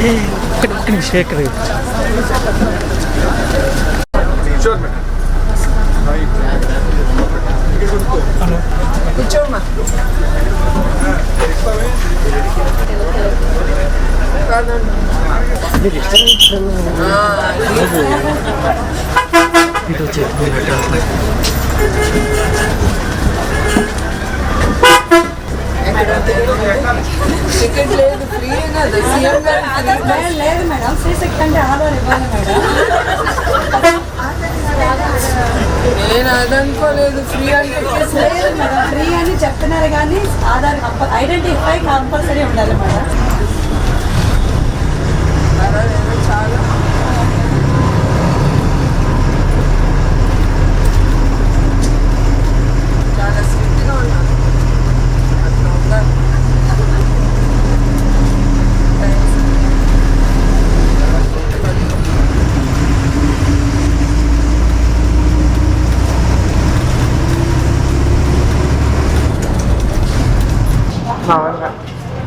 ఏ, ఒక్క నిమిషం ఇక్కడ కూర్చోమ్మా ఇటు వచ్చేది టికెట్ లేదు ఫ్రీ కదా సీఎం గారు free. లేదు మేడం ఫ్రీ సెక్ట్ అంటే ఆధార్ ఇవ్వాలి మేడం. నేను అదనుకోలేదు ఫ్రీ అంటే లేదు మేడం ఫ్రీ అని చెప్తున్నారు కానీ ఆధార్ ఐడెంటిఫై కంపల్సరీ ఉండాలి మేడం పర్వాలేదు, చాలా చాలా స్ట్రిక్ట్గా ఉన్నారు అట్లా ఉండాలి బాగున్నా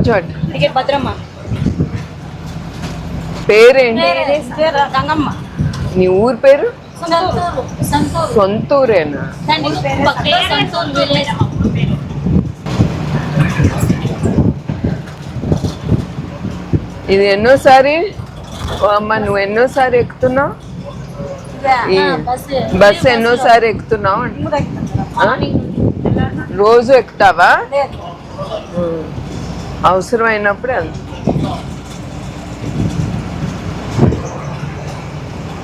కూర్చోండి టికెట్ భద్రమ్మ. పేరేంటి? గంగమ్మ నీ ఊరు పేరు? సంతూరు. సంతూరు. సొంతూరేనా? ఇది ఎన్నోసారి? అమ్మ నువ్వు ఎన్నోసారి ఎక్కుతున్నావు? బస్సు ఎన్నోసారి ఎక్కుతున్నావు? రోజు ఎక్కుతావా. అవసరమైనప్పుడే అంత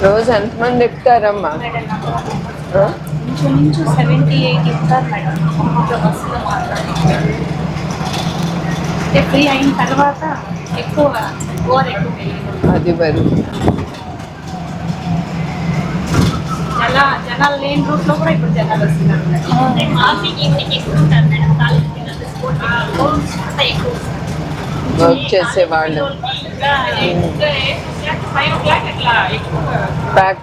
రోజు ఎంతమంది ఎక్కుతారమ్మా? సెవెంటీ ఎయిట్ ఇస్తారు మేడం బస్సులో అంటే ఫ్రీ అయిన తర్వాత ఎక్కువ ఓవర్ ఎక్కువ. అది మరి జన జనాలు లేని రూట్లో కూడా ఇప్పుడు జనాలు వస్తున్నారు. మేడం. మార్నింగ్ ఈవినింగ్ ఎక్కువ ఉంటారు మేడం. కాలేజ్ వర్క్ చేసే వాళ్ళు. ప్యాక్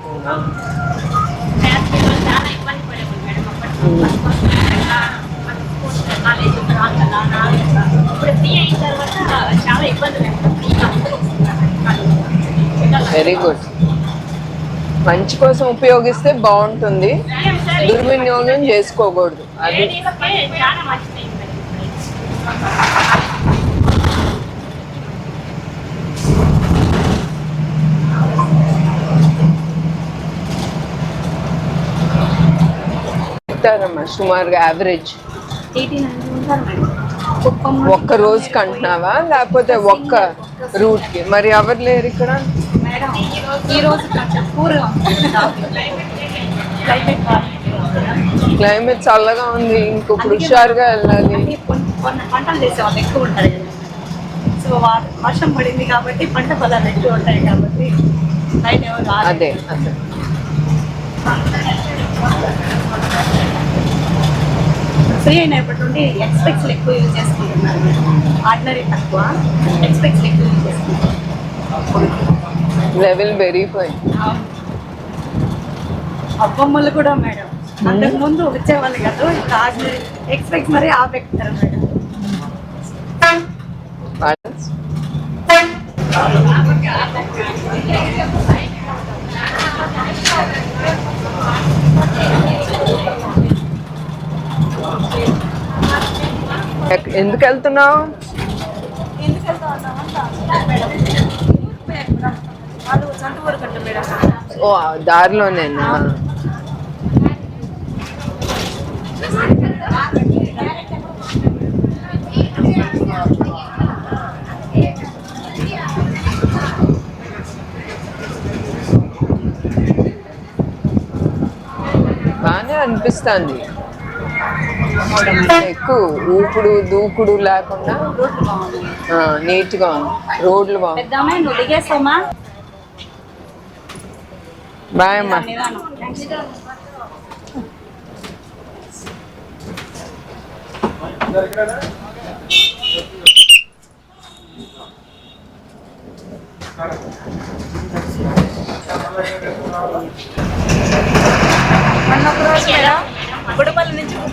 వెరీ గుడ్ మంచి కోసం ఉపయోగిస్తే బాగుంటుంది. దుర్వినియోగం చేసుకోకూడదు. అది లేడీస్కే చాలా మంచిది మేడం చెప్తారమ్మా సుమారుగా యావరేజ్ ఒక్క రోజుకి అంటున్నావా లేకపోతే ఒక్క రూట్కి మరి ఎవరు లేరు ఇక్కడ? రోజు క్లైమేట్ చల్లగా ఉంది ఇంకొకటి హుషారుగా వెళ్ళాలి. సో వర్షం పడింది కాబట్టి పంట పొలాలు ఎక్కువ ఉంటాయి కాబట్టి. అదే అదే. ఫ్రీ అయినప్పటి నుండి ఎక్స్పెక్ట్స్ ఎక్కువ యూజ్ చేసుకుంటున్నారు. ఆర్డినరీ తక్కువ ఎక్స్పెక్ట్స్ ఎక్కువ యూజ్ చేసుకుంటున్నారు. లెవెల్ పెరిగిపోయింది. అబ్బమ్మలు కూడా మేడం. అంతకు ముందు వచ్చేవాళ్ళు కదా ఇంకా ఆర్డినరీ ఎక్స్పెక్ట్స్ మరీ ఆపెక్తారు మేడం. Balance. ఎక్- ఎందుకు వెళ్తున్నావు ఎందుకు వెళ్తా ఉన్నామంటే మేడం వాళ్ళు సొంత ఊరు ఎందుకు వెళ్తున్నావు? ఓ దారిలోనేనా? బాగానే అనిపిస్తుంది. ఎక్కువ ఊపుడు దూకుడు లేకుండా ఆ, నీట్గా ఉంది. రోడ్లు బాగుంది. బాయ్ అమ్మా. నిదానం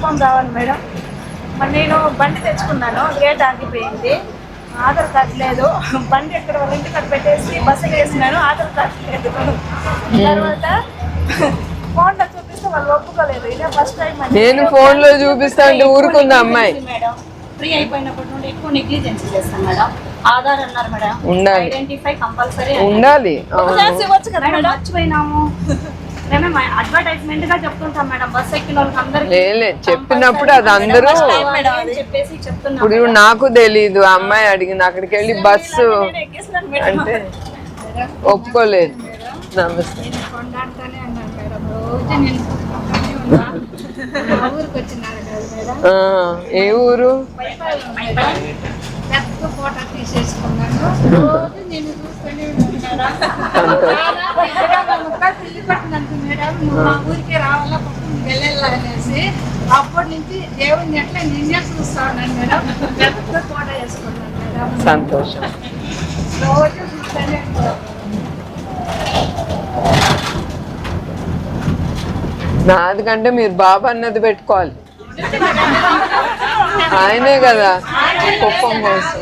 ఒక రోజు మేడం. మరి నేను బండి తెచ్చుకున్నాను గేట్ ఆగిపోయింది. ఆధార్ కార్డు లేదు. బండి ఎక్కడ వాళ్ళ ఇంటికి అక్కడ పెట్టేసి బస్సు ఎక్కేసినాను ఆధార్ కార్డు లేదు. తర్వాత ఫోన్లో చూపిస్తే వాళ్ళు ఒప్పుకోలేదు. ఇదే ఫస్ట్ టైం నేను phone లో చూపిస్తా అంటే ఊరుకుంది అమ్మాయి. మేడం. ఫ్రీ అయిపోయినప్పటి నుండి ఎక్కువ నెగ్లిజెన్స్ చేస్తాను మేడం. ఆధార్ అన్నారు మేడం. ఉండాలి. ఐడెంటిఫై కంపల్సరీ ఉండాలి. మర్చిపోయినాము. మేమే అడ్వర్టైజ్మెంట్గా చెప్తుంటాం మేడం బస్ ఎక్కిన వాళ్ళకి అందరికీ లేలే చెప్పినప్పుడు అది అందరూ చెప్పేసి చెప్తున్నాం ఇప్పుడు నాకు తెలీదు అమ్మాయి అడిగింది అక్కడికి వెళ్ళి బస్సు అంటే ఒప్పుకోలేదు. నమస్తే. ఏ ఊరు? పెద్ద మేడం నువ్వు మా ఊరికే రావాలా పక్కన వెళ్ళాలా అనేసి అప్పటి నుంచి దేవుడిని ఎట్లా నిన్నే చూస్తా ఉన్నాను మేడం పెద్ద ఫోటో వేసుకున్నాను మేడం. సంతోషం. రోజు చూస్తూనే ఉంటాను నాది కంటే మీరు బాబు అన్నది పెట్టుకోవాలి. ఆయనే కదా. కుప్పం కోసం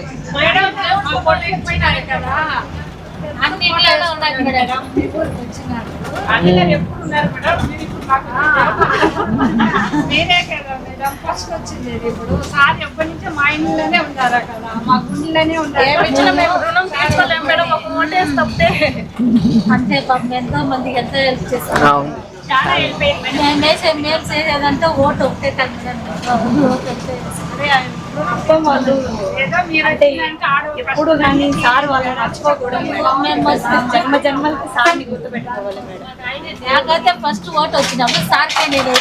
కదా ఉన్నారు మీరే కదా మేడం ఫస్ట్ వచ్చింది ఇప్పుడు సార్ ఎప్పటి నుంచో మా ఇంట్లోనే ఉన్నారా కదా మా గుండెలోనే ఉన్నారు అంతే పాపం ఎంతో మందికి ఎంతో హెల్ప్ చేస్తారు చాలా హెల్ప్ అయింది మేము వేసే మేము చేసేదంటే ఓటు ఒకటే తగ్గిందండి ఓటు ఒకటే అదే వాళ్ళు ఏదో మీరు అంటే ఎప్పుడు కానీ సార్ వాళ్ళని మర్చిపోకూడదు. జన్మ జన్మలకి సార్ని గుర్తుపెట్టుకోవాలి మేడం. నాకైతే ఫస్ట్ ఓటు వచ్చినప్పుడు సార్కే నేను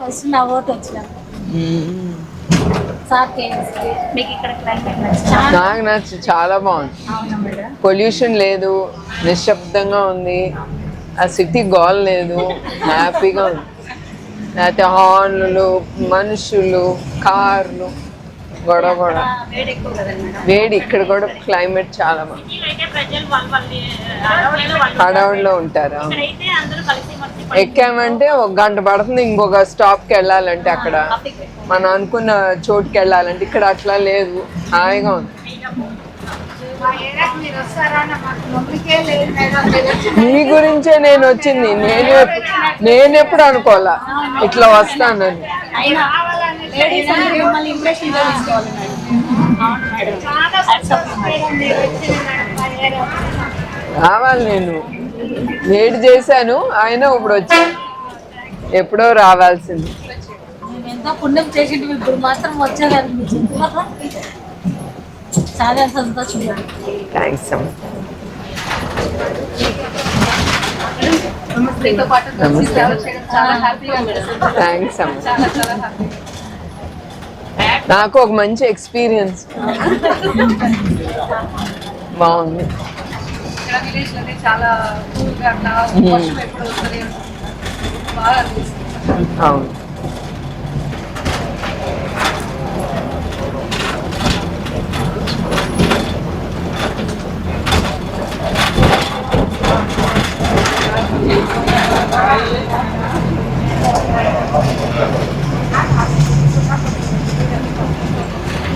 ఫస్ట్ నా ఓటు వచ్చినప్పుడు. నాకు నచ్చి చాలా బాగుంది. పొల్యూషన్ లేదు నిశ్శబ్దంగా ఉంది. ఆ సిటీ గోల్ లేదు హ్యాపీగా ఉంది. లేకపోతే హార్న్లు మనుషులు కార్లు గొడవ గొడవ వేడి ఇక్కడ కూడా క్లైమేట్ చాలా బాగుంది. అడవులలో హడావుడిలో ఉంటారు. ఎక్కామంటే ఒక గంట పడుతుంది ఇంకొక స్టాప్కి వెళ్ళాలంటే అక్కడ. మనం అనుకున్న చోటుకి వెళ్ళాలంటే ఇక్కడ అట్లా లేదు. హాయిగా ఉంది. మా గురించే నేను వచ్చింది. నేను నేను ఎప్పుడు అనుకోవాలా? ఇట్లా వస్తానని. లేడీస్ అంటే మిమ్మల్ని ఇంప్రెషన్ తీసుకోవాలి. రావాలి నేను. వెయిట్ చేశాను అయినా ఇప్పుడు వచ్చాను ఎప్పుడో రావాల్సింది. నేను ఎంతో పుణ్యం ఇప్పుడు మాత్రం వచ్చేదనిపించింది. చాలా సంతోషం థ్యాంక్స్ అమ్మ. నమస్తే. థ్యాంక్స్ అమ్మ. నాకు ఒక మంచి ఎక్స్పీరియన్స్ బాగుంది. ఇక్కడ విలేజ్లోనే చాలా కూల్గా అట్లా వర్షం ఎప్పుడు వస్తుంది బాగా అనిపిస్తుంది అవును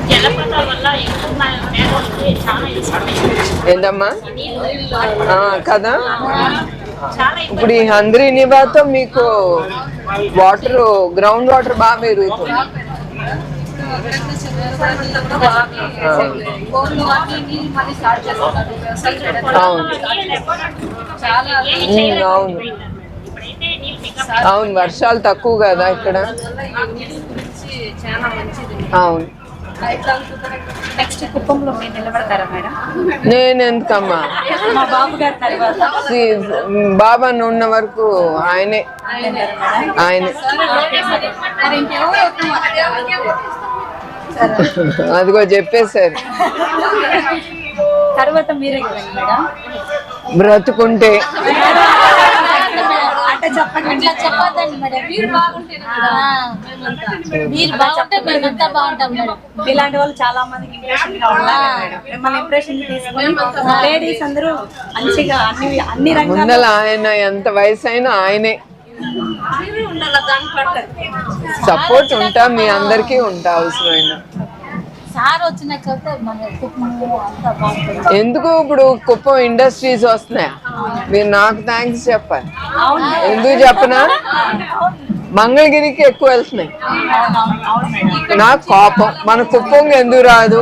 జలపాతాల వల్ల ఎక్కువ మేఘాలకి చాలా ఇష్టం ఏంటమ్మా కదా? ఇప్పుడు ఈ హంద్రీ నివాతో మీకు వాటర్ గ్రౌండ్ వాటర్ బాగా పెరుగుతుంది. అవును. అవును. అవును వర్షాలు తక్కువ కదా ఇక్కడ. అవును. నెక్స్ట్ కుప్పంలో మీరు నిలబడతారా మేడం? నేను ఎందుకమ్మా మా బాబు గారి తర్వాత. సి- బాబా ఉన్న వరకు ఆయనే. ఆయనే. అదిగో చెప్పేశారు. తర్వాత మీరే కదండి మేడం. బ్రతుకుంటే. చెప్పండి. అట్లా చెప్పొద్దండి మేడం మీరు బాగుంటే మీరు బాగుంటే మేమంతా బాగుంటాం మేడం. ఇలాంటి వాళ్ళు చాలా మందికి ఇంప్రెషన్గా ఉండాలి మేడం. మిమ్మల్ని ఇంప్రెషన్ తీసుకొని లేడీస్ అందరూ మంచిగా అన్ని ఆయన ఎంత వయసు అయినా ఆయనే. సపోర్ట్ ఉంటా మీ అందరికీ ఉంటా అవసరమైన. సార్ వచ్చినాక మన కుటుంబం అంతా బాగుంటుంది. ఎందుకు ఇప్పుడు కుప్పం ఇండస్ట్రీస్ వస్తున్నాయా? మీరు నాకు థ్యాంక్స్ చెప్పాలి. ఎందుకు చెప్పనా? మంగళగిరికి ఎక్కువ వెళ్తున్నాయి. నాకు కోపం. మన కుప్పంకి ఎందుకు రాదు?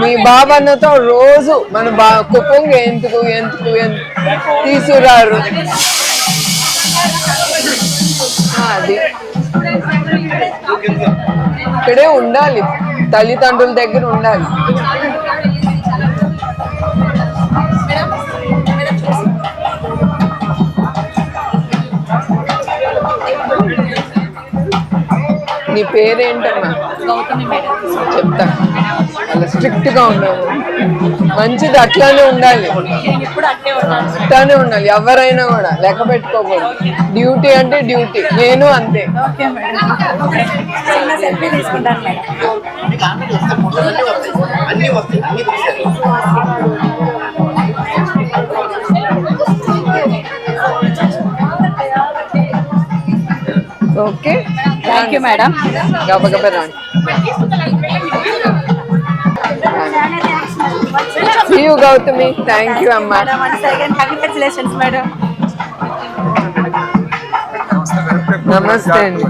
మీ బాబన్నతో రోజు మన బా కుప్పంకి ఎందుకు ఎందుకు తీసుకురారు? అది. ఇక్కడే ఉండాలి. తల్లిదండ్రుల దగ్గర ఉండాలి. నీ పేరేంటమ్మా? చెప్తా. అలా స్ట్రిక్ట్గా ఉన్నాను మంచిది అట్లానే ఉండాలి. అట్లానే ఉండాలి. ఎవరైనా కూడా లెక్క పెట్టుకోకూడదు డ్యూటీ అంటే డ్యూటీ. నేను అంతే. ఓకే. థ్యాంక్ యూ మేడం గబగబ రాండి. See you, Gautami thank you అమ్మా. కంగ్రాచులేషన్స్ మేడం నమస్తే అండి